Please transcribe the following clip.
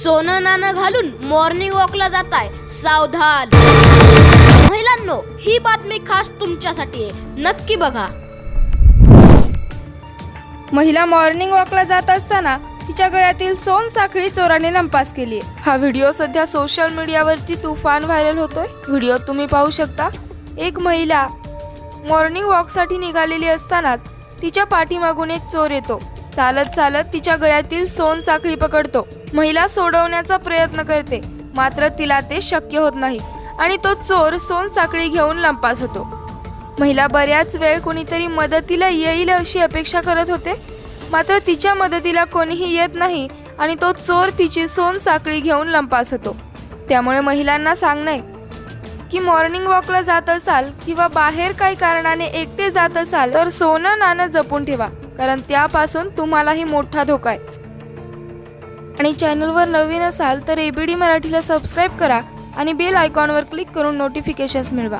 सोनं नाणं घालून मॉर्निंग वॉकला जाताय. सावधान. महिलांनो ही बातमी खास तुमच्यासाठी आहे. नक्की बघा. महिला मॉर्निंग वॉकला जात असताना तिच्या गळ्यातील सोन साखळी चोराने लंपास केली. हा व्हिडिओ सध्या सोशल मीडियावरती तुफान व्हायरल होतोय. व्हिडिओ तुम्ही पाहू शकता. एक महिला मॉर्निंग वॉकसाठी निघालेली असतानाच तिच्या पाठीमागून एक चोर येतो. चालत चालत तिच्या गळ्यातील सोन साखळी पकडतो. महिला सोडवण्याचा प्रयत्न करते मात्र तिला ते शक्य होत नाही आणि तो चोर सोन साखळी घेऊन लंपास होतो. महिला बऱ्याच वेळ कोणीतरी मदतीला येईल अशी अपेक्षा करत होते मात्र तिच्या मदतीला कोणीही येत नाही आणि तो चोर तिची सोन साखळी घेऊन लंपास होतो. त्यामुळे महिलांना सांगणे की मॉर्निंग वॉकला जात असाल किंवा बाहेर काही कारणाने एकटे जात असाल तर सोनं नाणं जपून ठेवा. कारण त्यापासून तुम्हालाही मोठा धोका आहे. आणि चॅनलवर नवीन असाल तर एबीडी मराठीला सबस्क्राईब करा आणि बेल आयकॉनवर क्लिक करून नोटिफिकेशन्स मिळवा.